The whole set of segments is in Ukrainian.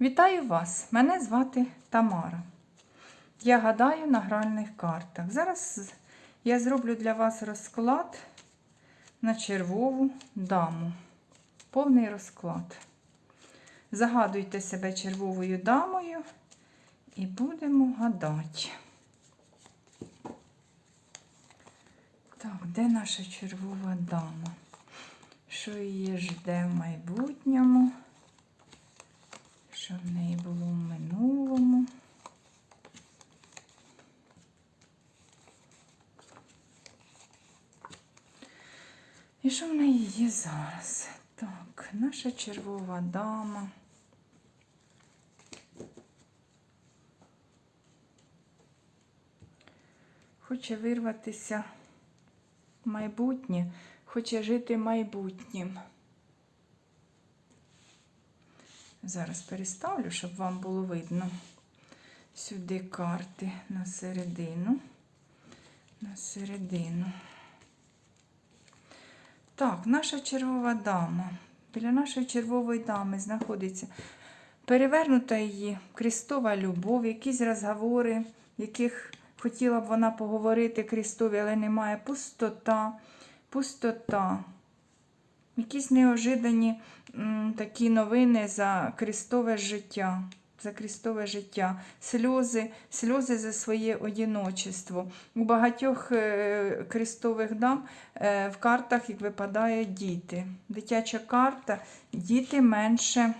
Вітаю вас! Мене звати Тамара. Я гадаю на гральних картах. Зараз я зроблю для вас розклад на червову даму. Повний розклад. Загадуйте себе червовою дамою і будемо гадати. Так, де наша червова дама? Що її жде в майбутньому? Що в неї було в минулому? І що в неї є зараз? Так, наша червова дама. Хоче вирватися в майбутнє, хоче жити майбутнім. Зараз переставлю, щоб вам було видно сюди карти на середину. На середину. Так, наша червова дама. Біля нашої червової дами знаходиться перевернута її крестова любов, якісь розговори, яких хотіла б вона поговорити Крістові, але немає пустота, пустота. Якісь неожидані м, такі новини за Крістове життя. За Крістове життя, сльози, сльози за своє одіночество. У багатьох е, крестових дам е, в картах як випадає діти. Дитяча карта, діти менше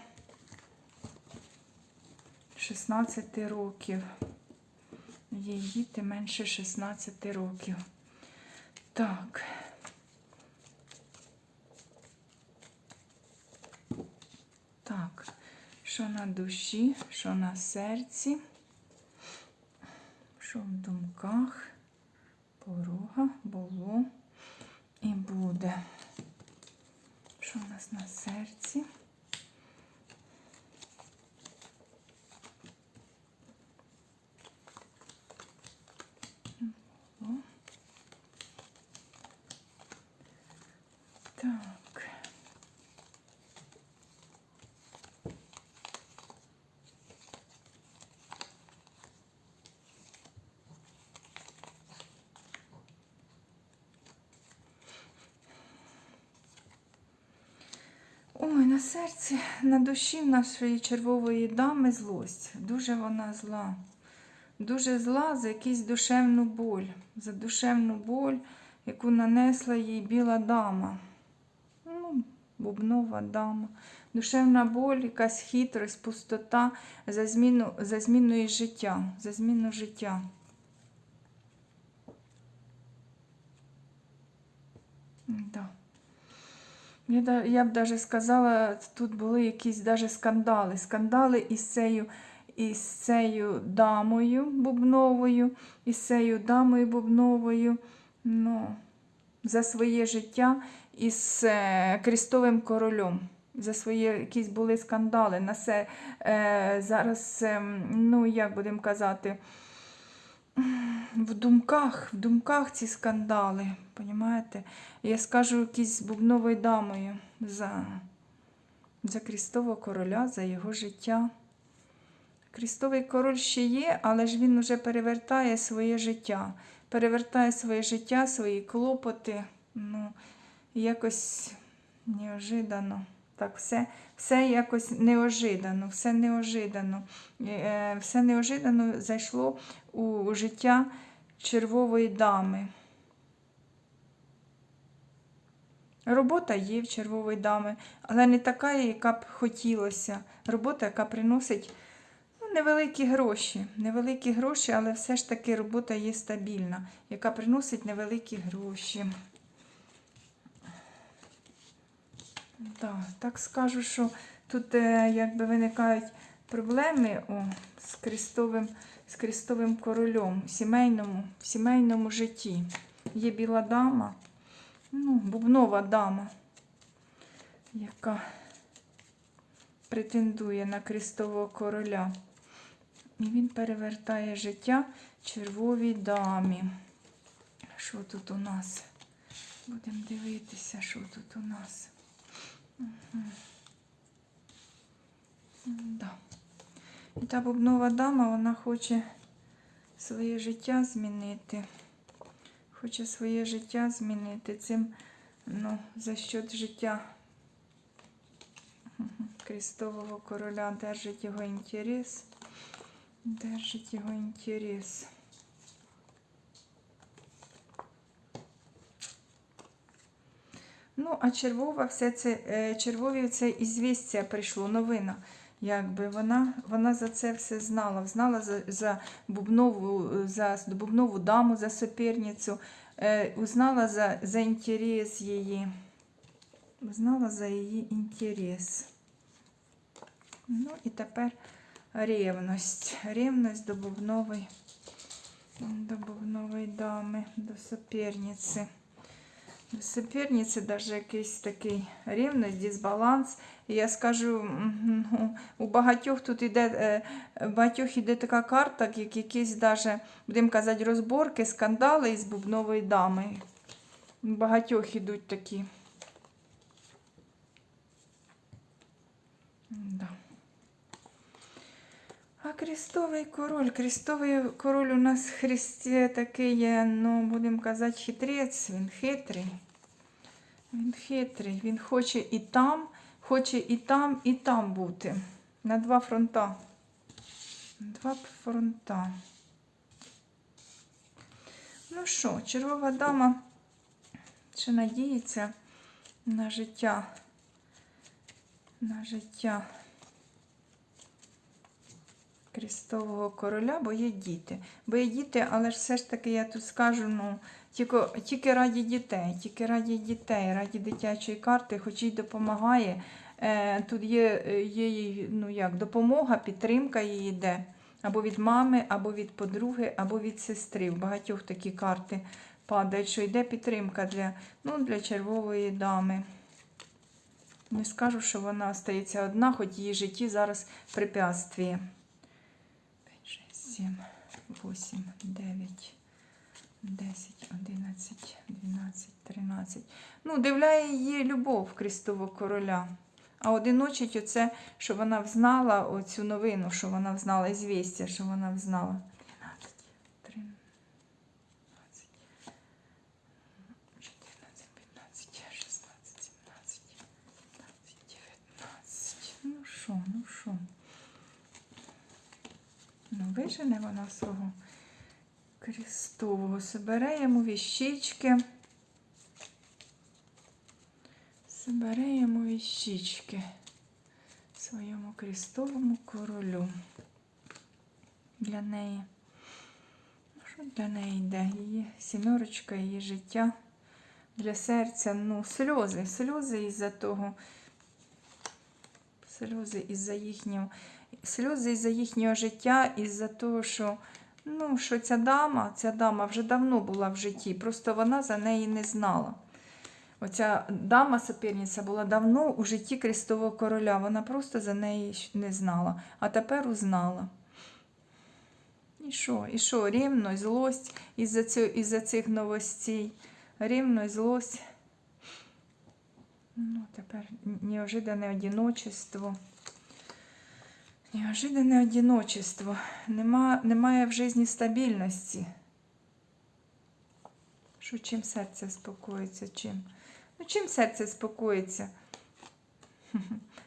16 років. Є діти менше 16 років. Так. Так, що на душі, що на серці, що в думках, порога було і буде. Що у нас на серці? Так. Ой, серці, на душі нашої червової дами злость. Дуже вона зла. Дуже зла за якусь душевну боль. За душевну боль, яку нанесла їй біла дама. Ну, бубнова дама. Душевна боль, якась хитрость, пустота за зміну, за зміну її життя. За зміну життя. Да. Я, б даже сказала, тут були якісь даже скандали. Скандали із цією, із цією дамою бубновою, із цією дамою бубновою. Ну, за своє життя із е, Крістовим королем. За свої якісь були скандали. На це, е, зараз, е, ну як будемо казати, в думках, в думках ці скандали, понімаєте? Я скажу якісь бубновою дамою за, за Крістового короля, за його життя. Крістовий король ще є, але ж він вже перевертає своє життя. Перевертає своє життя, свої клопоти. Ну, якось неожиданно. Так, все, все якось неожиданно, все неожиданно. Е, Все неожиданно зайшло у життя червової дами. Робота є в червової дами, але не така, яка б хотілося. Робота, яка приносить ну, невеликі гроші. Невеликі гроші, але все ж таки робота є стабільна, яка приносить невеликі гроші. Да, так скажу, що тут е, якби виникають проблеми о, з, крестовим, з крестовим королем в сімейному, в сімейному житті. Є біла дама, ну, бубнова дама, яка претендує на крестового короля. І він перевертає життя червовій дамі. Що тут у нас? Будемо дивитися, що тут у нас. Да. І та бубнова дама, вона хоче своє життя змінити. Хоче своє життя змінити цим, ну, за счет життя Мгм. Крестового короля держить його інтерес. Держить його інтерес. Ну, а червова все це, е, червові це ізвістя прийшло, новина. Якби вона, вона за це все знала. Знала за, за, бубнову, е, за бубнову даму, за соперницю, е, узнала за, за інтерес її. Узнала за її інтерес. Ну і тепер ревність. Ревність до бубнової, до бубнової дами, до соперниці. До соперниці навіть якийсь такий рівність, дисбаланс. Я скажу, ну, у багатьох тут іде, е, багатьох іде така карта, як якісь даже, будемо казати, розборки, скандали із бубнової дами. У багатьох ідуть такі. Да. А крестовий король. Крестовий король у нас в Христі такий є, ну, будемо казати, хитрець, він хитрий. Він хитрий, він хоче і там, хоче і там, і там бути. На два фронта. Два фронта. Ну що, червова дама ще надіється на життя. На життя Крістового короля, бо є діти. Бо є діти, але ж все ж таки я тут скажу, ну, тільки, тільки раді дітей, тільки раді дітей, раді дитячої карти, хоч їй допомагає. Е, тут є, е, є ну, як, допомога, підтримка їй йде. Або від мами, або від подруги, або від сестри. В багатьох такі карти падають, що йде підтримка для, ну, для червової дами. Не скажу, що вона остається одна, хоч її житті зараз препятствие. 5, 6, 7, 8, 9, 10, 11, 12, 13. Ну, дивляє її любов Крістового короля. А одиночить оце, що вона взнала оцю новину, що вона взнала, звістя, що вона взнала. 12, 13, 14, 15, 16, 17, 19. Ну що, ну що? Ну, вижене вона свого крестового. Собере йому віщички. Собере йому віщички своєму крестовому королю. Для неї. Ну, що для неї йде? Її сімерочка, її життя. Для серця, ну, сльози, сльози із-за того. Сльози із-за їхнього, сльози із-за їхнього життя, із-за того, що, ну, що ця дама, ця дама вже давно була в житті, просто вона за неї не знала. Оця дама соперниця була давно у житті Крестового короля, вона просто за неї не знала, а тепер узнала. І що? І що? Рівно, злость із-за цього, із-за цих новостей. Рівно, злость. Ну, тепер неожиданне одиночество. Неожиданне одиночество. Нема, немає в житті стабільності. Що чим серце спокоїться? Чим? Ну, чим серце спокоїться?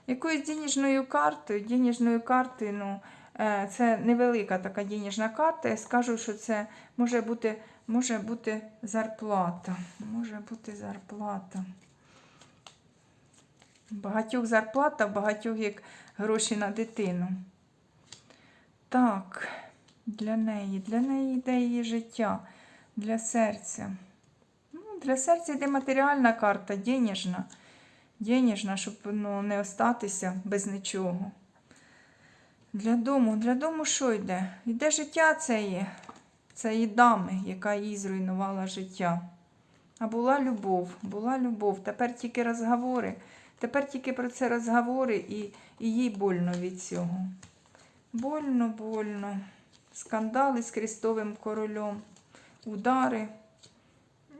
Якоюсь денежною картою, денежною картою, ну, е, це невелика така денежна карта. Я скажу, що це може бути, може бути зарплата. Може бути зарплата. Багатьох зарплата, багатьох як гроші на дитину. Так, для неї, для неї йде її життя, для серця. Ну, для серця йде матеріальна карта, денежна. Денежна, щоб ну, не остатися без нічого. Для дому, для дому що йде? Йде життя цієї, цієї дами, яка їй зруйнувала життя. А була любов, була любов. Тепер тільки розговори. Тепер тільки про це розговори і, і їй больно від цього. Больно, больно. Скандали з Крістовим королем, удари.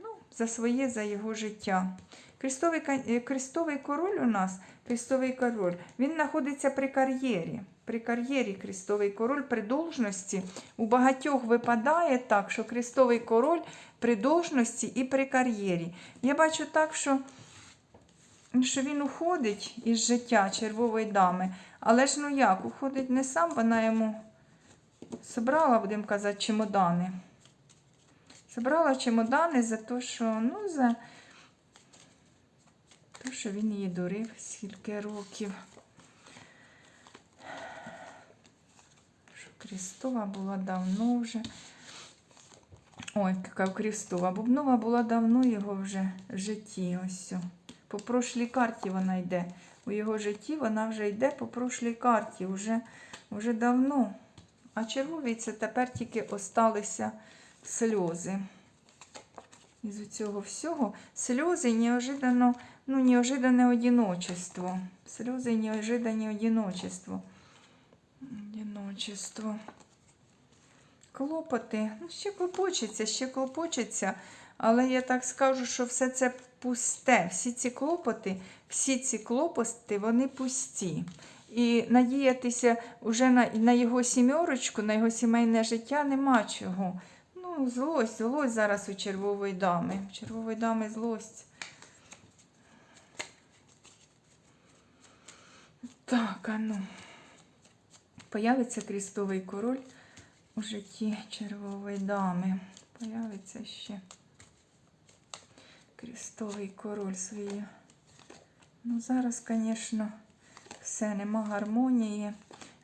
Ну, за своє, за його життя. Крестовий, ка- е, крестовий король у нас, крестовий король, він знаходиться при кар'єрі. При кар'єрі крестовий король при должності. У багатьох випадає так, що крестовий король при должності і при кар'єрі. Я бачу так, що, що він уходить із життя червової дами. Але ж ну як, уходить не сам, вона йому собрала, будемо казати, чемодани. Собрала чемодани за те, що, ну, за те, що він її дурив скільки років. Що Крістова була давно вже. Ой, яка Крістова. Бубнова була давно його вже в житті. Ось. По прошлій карті вона йде. У його житті вона вже йде по прошлій карті, вже, вже давно. А червовій це тепер тільки осталися сльози. Із цього всього сльози неожиданно, ну, неожиданне одиночество. Сльози неожиданне одиночество. Одиночество. Клопоти. Ну, ще клопочеться, ще клопочеться. Але я так скажу, що все це пусте. Всі ці клопоти, всі ці клопоти, вони пусті. І надіятися вже на, на його сімерочку, на його сімейне життя нема чого. Ну, злость, злость зараз у червової дами. У червової дами злость. Так, а ну. Появиться крістовий король у житті червової дами. Появиться ще крістовий король свій. Ну, зараз, звісно, все, нема гармонії.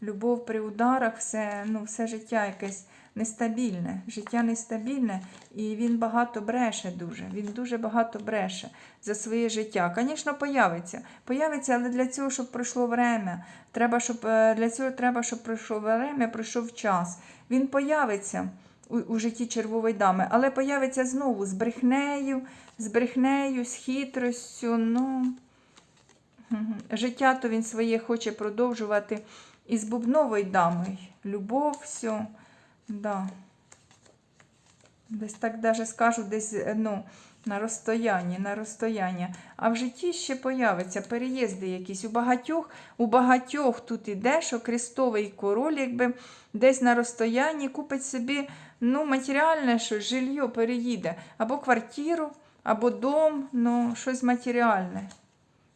Любов при ударах, все, ну, все життя якесь нестабільне. Життя нестабільне, і він багато бреше дуже. Він дуже багато бреше за своє життя. Звісно, появиться. Появиться, але для цього, щоб пройшло время. Треба, щоб, е, для цього треба, щоб пройшло время, пройшов час. Він появиться у, житті червової дами, але появиться знову з брехнею, з брехнею, з хитростю. Ну, життя то він своє хоче продовжувати із бубновою дамою. Любов, все. Да. Десь так даже скажу, десь е, ну, на розстоянні, на розстоянні. А в житті ще появиться переїзди якісь. У багатьох, у багатьох тут іде, що крестовий король, якби десь на розстоянні купить собі ну, матеріальне щось, жилье переїде. Або квартиру, або дом, ну, щось матеріальне.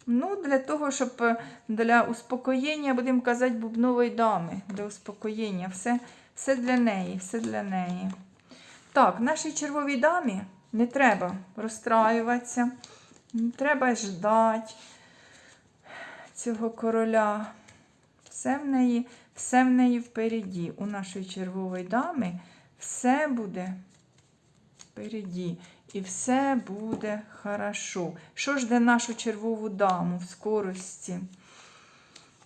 Ну, для того, щоб е, для успокоєння, будемо казати, бубнової дами, для успокоєння. Все, все для неї, все для неї. Так, нашій червовій дамі не треба розстраюватися, не треба ждати цього короля. Все в неї, все в неї впереді. У нашої червової дами все буде впереді. І все буде хорошо. Що жде нашу червову даму в скорості?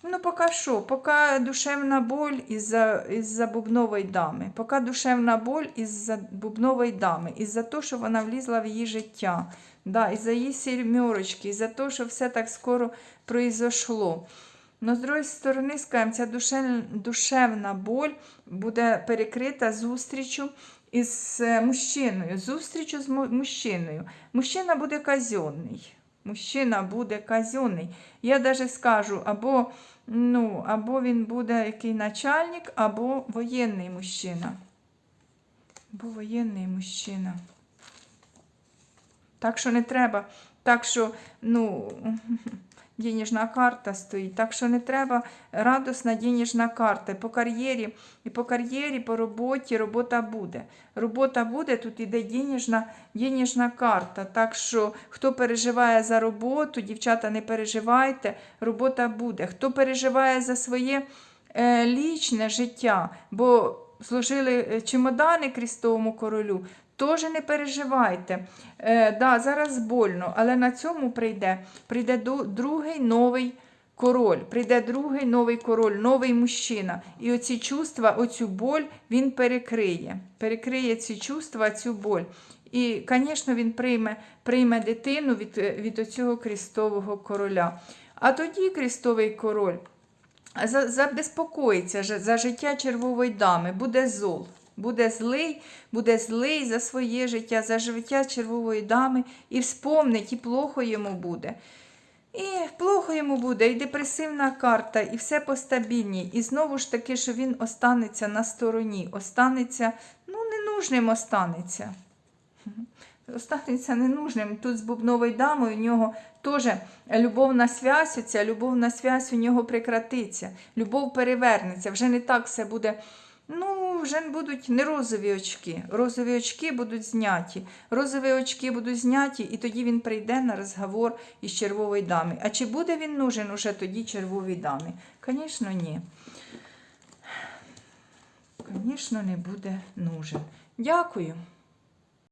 Ну, поки що, поки душевна боль із-за із бубнової дами. Поки душевна боль із-за бубнової дами, із-за того, що вона влізла в її життя. Да, із-за її сімерочки, із-за того, що все так скоро произошло. Но з другої сторони, скажімо, ця душев- душевна боль буде перекрита зустрічю із е, мужчиною. Зустрічю з мужчиною. Мужчина буде казенний. Мужчина буде казенний. Я навіть скажу, або, ну, або він буде який начальник, або воєнний мужчина. Або воєнний мужчина. Так що не треба. Так що, ну, денежна карта стоїть. Так що не треба радісна денежна карта. По кар'єрі, і по кар'єрі, по роботі робота буде. Робота буде, тут іде денежна, денежна карта. Так що, хто переживає за роботу, дівчата, не переживайте, робота буде. Хто переживає за своє е, лічне життя, бо служили е, чемодани Крістовому королю, Теж не переживайте. Е, да, зараз больно, але на цьому прийде, прийде другий новий король. Прийде другий новий король, новий мужчина. І оці чувства, оцю боль він перекриє. Перекриє ці чувства, цю боль. І, звісно, він прийме, прийме дитину від, е, від оцього крістового короля. А тоді крістовий король за- забезпокоїться за життя червової дами, буде зол. Буде злий, буде злий за своє життя, за життя червової дами, і вспомнить, і плохо йому буде. І плохо йому буде, і депресивна карта, і все по стабільній. І знову ж таки, що він останеться на стороні, останеться, ну, ненужним останеться. Останеться ненужним. Тут з бубновою дамою у нього теж любовна связь, ця любовна связь у нього прекратиться. Любов перевернеться. Вже не так все буде. Вже будуть не розові очки. Розові очки будуть зняті. Розові очки будуть зняті, і тоді він прийде на розговор із червовою дами. А чи буде він нужен уже тоді червовій дамі? Звісно, ні. Звісно, не буде нужен. Дякую.